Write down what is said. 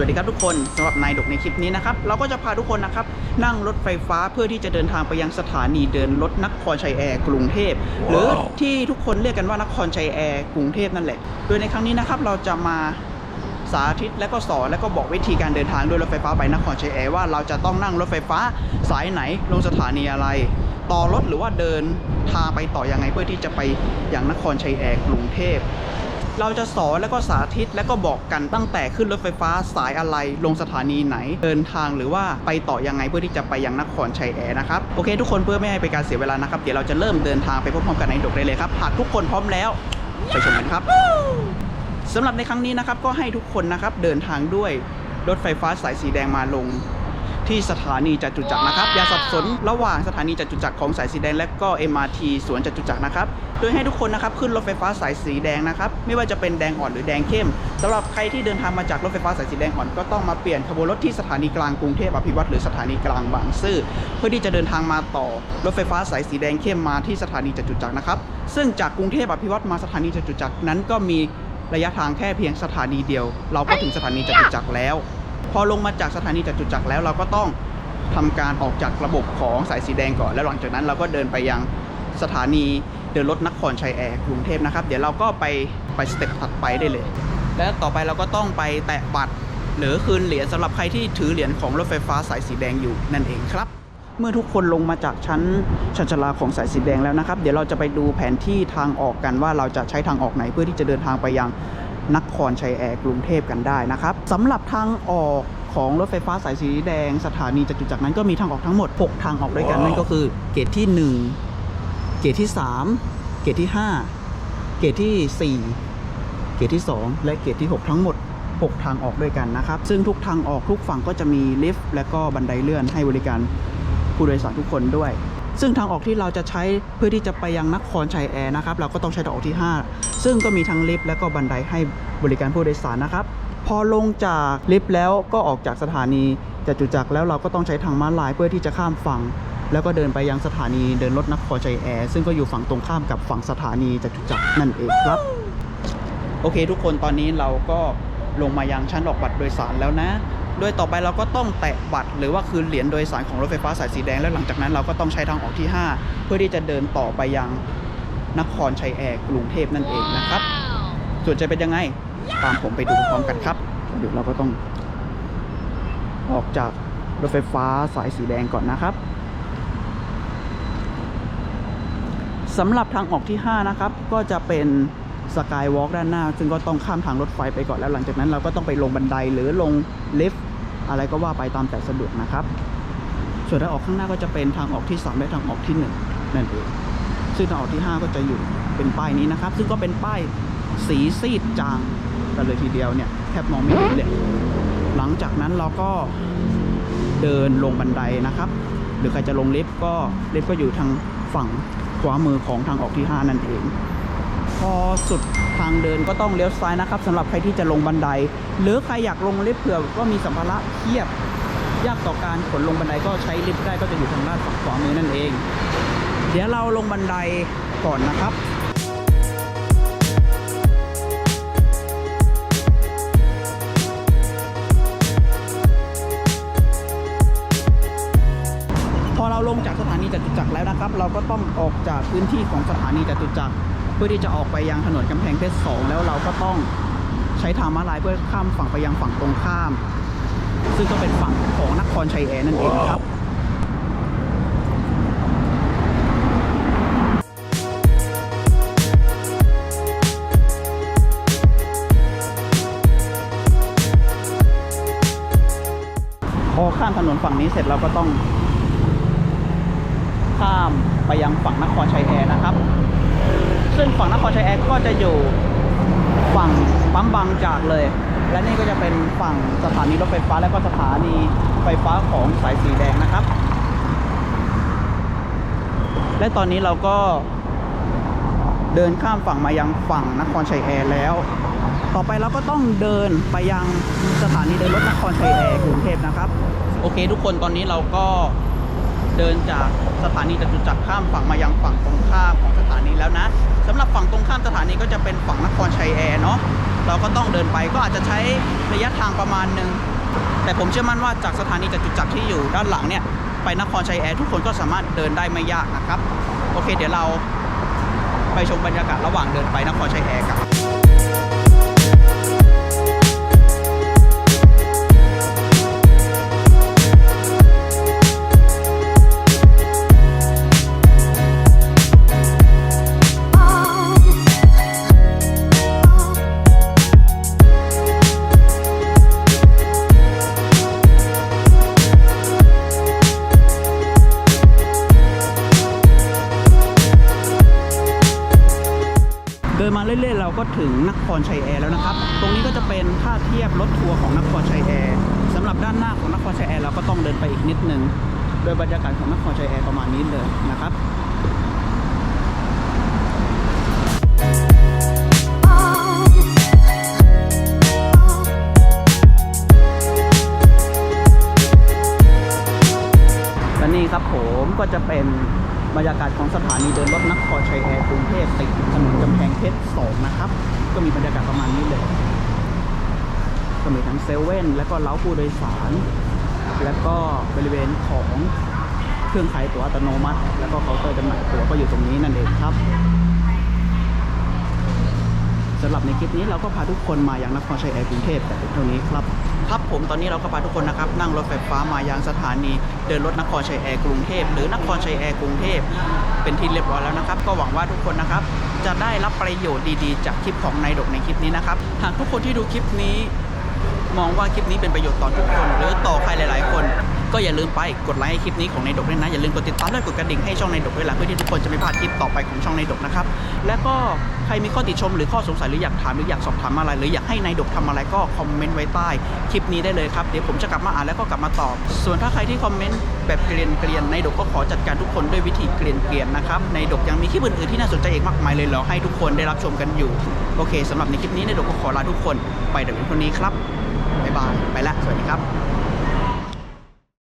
วัสดีครับทุกคนสำหรับนายดกในคลิปนี้นะครับ เราก็จะพาทุกคนนะครับ นั่งรถไฟฟ้าเพื่อที่จะเดินทางไปยังสถานีเดินรถนครชัยแอร์กรุงเทพหรือที่ทุกคนเรียกกันว่านครชัยแอร์กรุงเทพนั่นแหละ โดยในครั้งนี้นะครับเราจะมาสาธิตและก็สอนและก็บอกวิธีการเดินทางด้วยรถไฟฟ้าไปนครชัยแอร์ว่าเราจะต้องนั่งรถไฟฟ้าสายไหนลงสถานีอะไร ต่อรถหรือว่าเดินทางไปต่อยังไงเพื่อที่จะไปยังนครชัยแอร์กรุงเทพ เราจะสอนแล้วก็สาธิตแล้วก็บอกกันตั้งแต่ขึ้นรถไฟฟ้าสายอะไร ลงสถานีไหน เดินทางหรือว่าไปต่อยังไงเพื่อที่จะไปยังนครชัยแอร์นะครับโอเค ทุกคนเพื่อไม่ให้เป็นการเสียเวลานะครับเดี๋ยวเราจะเริ่มเดินทางไปพร้อมๆกันในดกได้เลยครับหากทุกคนพร้อมแล้วไปชมกันครับสำหรับในครั้งนี้นะครับก็ให้ทุกคนนะครับเดินทางด้วยรถไฟฟ้าสายสีแดงมาลง ที่สถานีจตุจักรนะครับ อย่าสับสนระหว่างสถานีจตุจักรของสายสีแดง และก็ MRT สวนจตุจักรนะครับ โดยให้ทุกคนนะครับขึ้นรถไฟฟ้าสายสีแดงนะครับ ไม่ว่าจะเป็นแดงอ่อนหรือแดงเข้มสำหรับใครที่เดินทางมาจากรถไฟฟ้าสายสีแดงอ่อนก็ต้องมาเปลี่ยนขบวนรถที่สถานีกลางกรุงเทพอภิวัตรหรือสถานีกลางบางซื่อเพื่อที่จะเดินทางมาต่อรถไฟฟ้าสายสีแดงเข้มมาที่สถานีจตุจักรนะครับ ซึ่งจากกรุงเทพอภิวัตรมาสถานีจตุจักรนั้นก็มีระยะทางแค่เพียงสถานีเดียว เราก็ถึงสถานีจตุจักรแล้ว พอลงมาจากสถานีจตุจักรแล้วเราก็ต้องทำการออกจากระบบของสายสีแดงก่อน แล้วหลังจากนั้นเราก็เดินไปยังสถานีเดินรถนครชัยแอร์กรุงเทพนะครับ เดี๋ยวเราก็ไปไปสเต็ปถัดไปได้เลย และต่อไปเราก็ต้องไปแตะบัตรหรือคืนเหรียญสำหรับใครที่ถือเหรียญของรถไฟฟ้าสายสีแดงอยู่นั่นเองครับ เมื่อทุกคนลงมาจากชั้นชันชลาของสายสีแดงแล้วนะครับ เดี๋ยวเราจะไปดูแผนที่ทางออกกันว่าเราจะใช้ทางออกไหนเพื่อที่จะเดินทางไปยัง นครชัยแอร์กรุงเทพกันได้นะครับสำหรับทางออกของรถไฟฟ้าสายสีแดงสถานีจตุจักรนั้นก็มีทางออกทั้งหมด 6 ทางออกด้วยกัน นั่นก็คือเกตที่ 1 เกตที่ 3 เกตที่ 5 เกตที่ 4 เกตที่ 2 และเกตที่ 6 ทั้งหมด 6 ทางออกด้วยกันนะครับ ซึ่งทุกทางออกทุกฝั่งก็จะมีลิฟต์และก็บันไดเลื่อนให้บริการผู้โดยสารทุกคนด้วย ซึ่งทางออกที่เราจะใช้เพื่อที่จะไปยังนครชัยแอร์นะครับเราก็ต้องใช้ทางออกที่ 5 ซึ่งก็มีทั้งลิฟต์และก็บันไดให้บริการผู้โดยสารนะครับ พอลงจากลิฟต์แล้วก็ออกจากสถานีจตุจักรแล้วเราก็ต้องใช้ทางม้าลายเพื่อที่จะข้ามฝั่งแล้วก็เดินไปยังสถานีเดินรถนครชัยแอร์ซึ่งก็อยู่ฝั่งตรงข้ามกับฝั่งสถานีจตุจักรนั่นเองครับ โอเค ทุกคนตอนนี้เราก็ลงมายังชั้นออกบัตรโดยสารแล้วนะ โดยต่อไปเราก็ต้องแตะบัตร หรือว่าคืนเหรียญโดยสารของรถไฟฟ้าสายสีแดงแล้วหลังจากนั้นเราก็ต้องใช้ทางออกที่ 5 เพื่อที่จะเดินต่อไปยังนครชัยแอร์กรุงเทพนั่นเองนะครับ ส่วนจะเป็นยังไงตามผมไปดูพร้อมกันครับเดี๋ยวเราก็ต้อง ออกจากรถไฟฟ้าสายสีแดงก่อนนะครับสำหรับทางออกที่ 5 นะครับ ก็จะเป็นสกายวอล์กด้านหน้า ซึ่งก็ต้องข้ามทางรถไฟไปก่อนแล้วหลังจากนั้นเราก็ต้องไปลงบันไดหรือลงลิฟต์ อะไรก็ว่าไปตามแต่สะดวกนะครับ ส่วนทางออกข้างหน้าก็จะเป็นทางออกที่3และทางออกที่ 1 นั่นเองซึ่งทางออกที่ 5 ก็จะอยู่เป็นป้ายนี้นะครับ ซึ่งก็เป็นป้ายสีซีดจางกันเลยทีเดียวเนี่ยแทบมองไม่เห็นเลยหลังจากนั้นเราก็เดินลงบันไดนะครับ หรือใครจะลงลิฟต์ก็ลิฟต์ก็อยู่ทางฝั่งขวามือของทางออกที่ 5 นั่นเอง พอสุดทางเดินก็ต้องเลี้ยวซ้ายนะครับสำหรับใครที่จะลงบันได หรือใครอยากลงลิฟต์เผื่อก็มีสัมภาระเพียบ ยากต่อการขนลงบันไดก็ใช้ลิฟต์ได้ก็จะอยู่ทางด้านฝั่งขวามือนั่นเอง เดี๋ยวเราลงบันไดก่อนนะครับพอเราลงจากสถานีจตุจักรแล้วนะครับ เราก็ต้องออกจากพื้นที่ของสถานีจตุจักร พื่อที่จะออกไปยังถนนกำแพงเพชรสองแล้วเราก็ต้องใช้ทางม้าลายเพื่อข้ามฝั่งไปยังฝั่งตรงข้าม ซึ่งก็เป็นฝั่งของนครชัยแอร์นั่นเองครับพอข้ามถนนฝั่งนี้เสร็จเราก็ต้อง ข้ามไปยังฝั่งนครชัยแอร์นะครับ ซึ่งฝั่งนครชัยแอร์ก็จะอยู่ฝั่งปั๊มบางจากเลย และนี่ก็จะเป็นฝั่งสถานีรถไฟฟ้าและก็สถานีไฟฟ้าของสายสีแดงนะครับ และตอนนี้เราก็เดินข้ามฝั่งมายังฝั่งนครชัยแอร์แล้ว ต่อไปเราก็ต้องเดินไปยังสถานีเดินรถนครชัยแอร์กรุงเทพนะครับ โอเค ทุกคนตอนนี้เราก็เดินจากสถานีจตุจักรข้ามฝั่งมายังฝั่งตรงข้ามของสถานีแล้วนะ สำหรับฝั่งตรงข้ามสถานีก็จะเป็นฝั่งนครชัยแอร์เนาะเราก็ต้องเดินไปก็อาจจะใช้ระยะทางประมาณหนึ่งแต่ผมเชื่อมั่นว่าจากสถานีจตุจักรที่อยู่ด้านหลังเนี่ยไปนครชัยแอร์ทุกคนก็สามารถเดินได้ไม่ยากนะครับ โอเค เดี๋ยวเราไปชมบรรยากาศระหว่างเดินไปนครชัยแอร์กัน มาเรื่อยๆเราก็ถึงนครชัยแอร์แล้วนะครับ ตรงนี้ก็จะเป็นท่าเทียบรถทัวร์ของนครชัยแอร์สำหรับด้านหน้าของนครชัยแอร์เราก็ต้องเดินไปอีกนิดนึง โดยบรรยากาศของนครชัยแอร์ประมาณนี้เลยนะครับและนี่ครับผมก็จะเป็นบรรยากาศของสถานีเดินรถนครชัยแอร์ มีทั้งเซเว่นแล้วก็เล้าผู้โดยสาร แล้วก็บริเวณของเครื่องขายตั๋วอัตโนมัติ แล้วก็เคาน์เตอร์จำหน่ายตั๋วก็อยู่ตรงนี้นั่นเองครับสำหรับในคลิปนี้เราก็พาทุกคนมายังนครชัยแอร์กรุงเทพแต่เพียงเท่านี้ครับครับผมตอนนี้เราก็พาทุกคนนะครับนั่งรถไฟฟ้ามายังสถานี เดินรถนครชัยแอร์กรุงเทพหรือนครชัยแอร์กรุงเทพเป็นที่เรียบร้อยแล้วนะครับ ก็หวังว่าทุกคนนะครับจะได้รับประโยชน์ดีๆ จากคลิปของนายดกในคลิปนี้นะครับ หากทุกคนที่ดูคลิปนี้ มองว่าคลิปนี้เป็นประโยชน์ต่อทุกคน หรือต่อใครหลาย ๆ คน ก็อย่าลืมไปกดไลค์ให้คลิปนี้ของนายดกด้วยนะ อย่าลืมกดติดตามและกดกระดิ่งให้ช่องนายดกด้วยล่ะเพื่อที่ทุกคนจะไม่พลาดคลิปต่อไปของช่องนายดกนะครับ และก็ใครมีข้อติชมหรือข้อสงสัยหรืออยากถามหรืออยากสอบถามอะไร หรืออยากให้นายดกทำอะไรก็คอมเมนต์ไว้ใต้คลิปนี้ได้เลยครับเดี๋ยวผมจะกลับมาอ่านแล้วก็กลับมาตอบ ส่วนถ้าใครที่คอมเมนต์แบบเกรียนเกรียนๆนายดกก็ขอจัดการทุกคนด้วยวิธีเกรียนเกรียนนะครับนายดกยังมีคลิปอื่นๆที่น่าสนใจอีกมากมายเลยรอให้ทุกคนได้รับชมกันอยู่โอเคสำหรับในคลิปนี้นดกก็ขอลาทุกคนไปแต่เพียงเท่านี้ครับบ๊ายบายไปละสวัสดีครับ